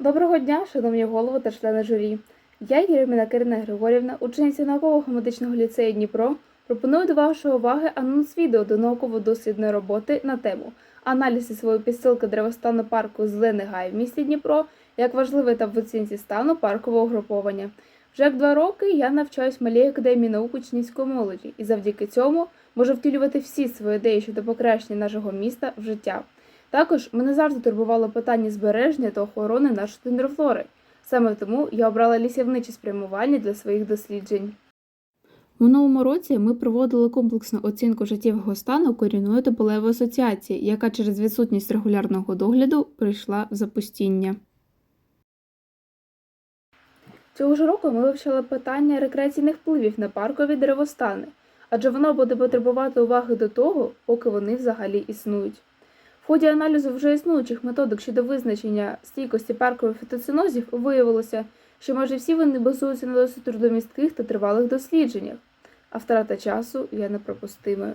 Доброго дня, шановні голови та члени журі. Я, Єреміна Кирина Григорівна, учениця наукового медичного ліцею Дніпро, пропоную до вашої уваги анонс відео до науково-дослідної роботи на тему аналіз лісової підстилки деревостану парку Зелений Гай в місті Дніпро як важливий етап в оцінці стану паркового угруповання. Вже як два роки я навчаюсь в малій академії наук учнівської молоді і завдяки цьому можу втілювати всі свої ідеї щодо покращення нашого міста в життя. Також мене завжди турбувало питання збереження та охорони нашої тендрофлори. Саме тому я обрала лісівниче спрямування для своїх досліджень. У минулому році ми проводили комплексну оцінку життєвого стану корінної тополевої асоціації, яка через відсутність регулярного догляду прийшла в запустіння. Цього ж року ми вивчали питання рекреаційних впливів на паркові деревостани, адже воно буде потребувати уваги до того, поки вони взагалі існують. Ході аналізу вже існуючих методик щодо визначення стійкості паркових фітоцинозів виявилося, що майже всі вони базуються на досить трудомістких та тривалих дослідженнях, а втрата часу є неприпустимою.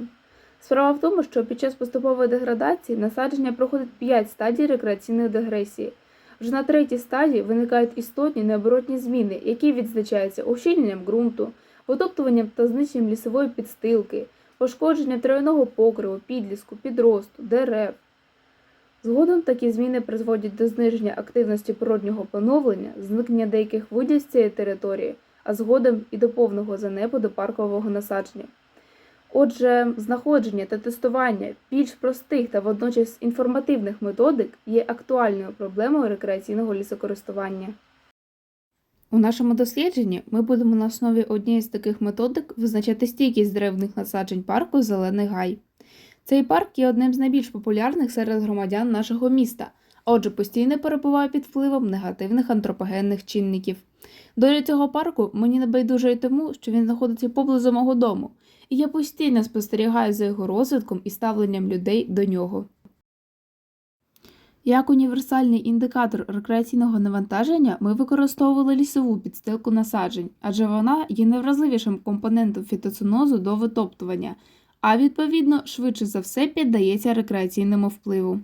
Справа в тому, що під час поступової деградації насадження проходить 5 стадій рекреаційної дегресії. Вже на третій стадії виникають істотні необоротні зміни, які відзначаються ущільненням ґрунту, витоптуванням та знищенням лісової підстилки, пошкодженням травяного покриву, підліску, підросту, дерев. Згодом такі зміни призводять до зниження активності природнього поновлення, зникнення деяких видів з цієї території, а згодом і до повного занепаду паркового насадження. Отже, знаходження та тестування більш простих та водночас інформативних методик є актуальною проблемою рекреаційного лісокористування. У нашому дослідженні ми будемо на основі однієї з таких методик визначати стійкість деревних насаджень парку Зелений Гай. Цей парк є одним з найбільш популярних серед громадян нашого міста, отже, постійно перебуває під впливом негативних антропогенних чинників. Доля цього парку мені не й тому, що він знаходиться поблизу мого дому, і я постійно спостерігаю за його розвитком і ставленням людей до нього. Як універсальний індикатор рекреаційного навантаження ми використовували лісову підстилку насаджень, адже вона є найвразливішим компонентом фітоцинозу до витоптування, а відповідно швидше за все піддається рекреаційному впливу.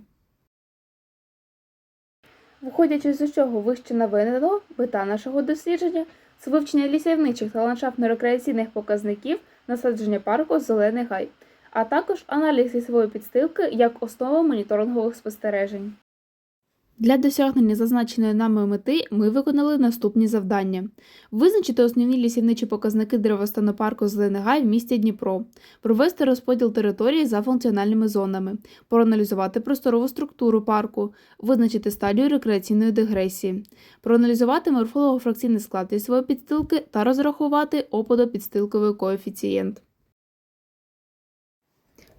Виходячи з усього вище навинено, мета нашого дослідження це вивчення лісівничих та ландшафтно-рекреаційних показників насадження парку Зелений гай, а також аналіз лісової підстилки як основа моніторингових спостережень. Для досягнення зазначеної нами мети ми виконали наступні завдання: визначити основні лісівничі показники деревостану парку в місті Дніпро, провести розподіл території за функціональними зонами, проаналізувати просторову структуру парку, визначити стадію рекреаційної дегресії, проаналізувати морфолого-фракційний склад лісової підстилки та розрахувати опадопідстилковий коефіцієнт.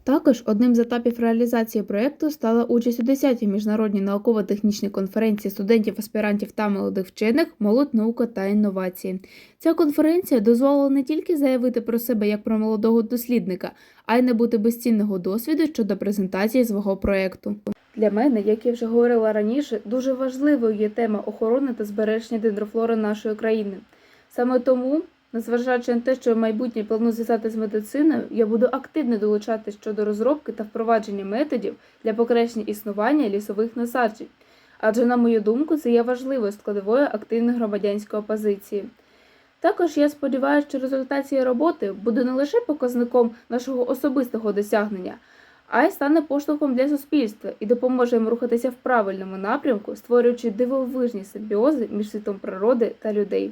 Також одним з етапів реалізації проєкту стала участь у 10-й міжнародній науково-технічній конференції студентів, аспірантів та молодих вчених Молодь, наука та інновації. Ця конференція дозволила не тільки заявити про себе як про молодого дослідника, а й набути безцінного досвіду щодо презентації свого проєкту. Для мене, як я вже говорила раніше, дуже важливою є тема охорони та збереження дендрофлори нашої країни. Саме тому Незважаючи на те, що в майбутнє планую зв'язати з медициною, я буду активно долучатися щодо розробки та впровадження методів для покращення існування лісових насаджень, адже, на мою думку, це є важливою складовою активної громадянської опозиції. Також я сподіваюся, що результат цієї роботи буде не лише показником нашого особистого досягнення, а й стане поштовхом для суспільства і допоможе їм рухатися в правильному напрямку, створюючи дивовижні симбіози між світом природи та людей.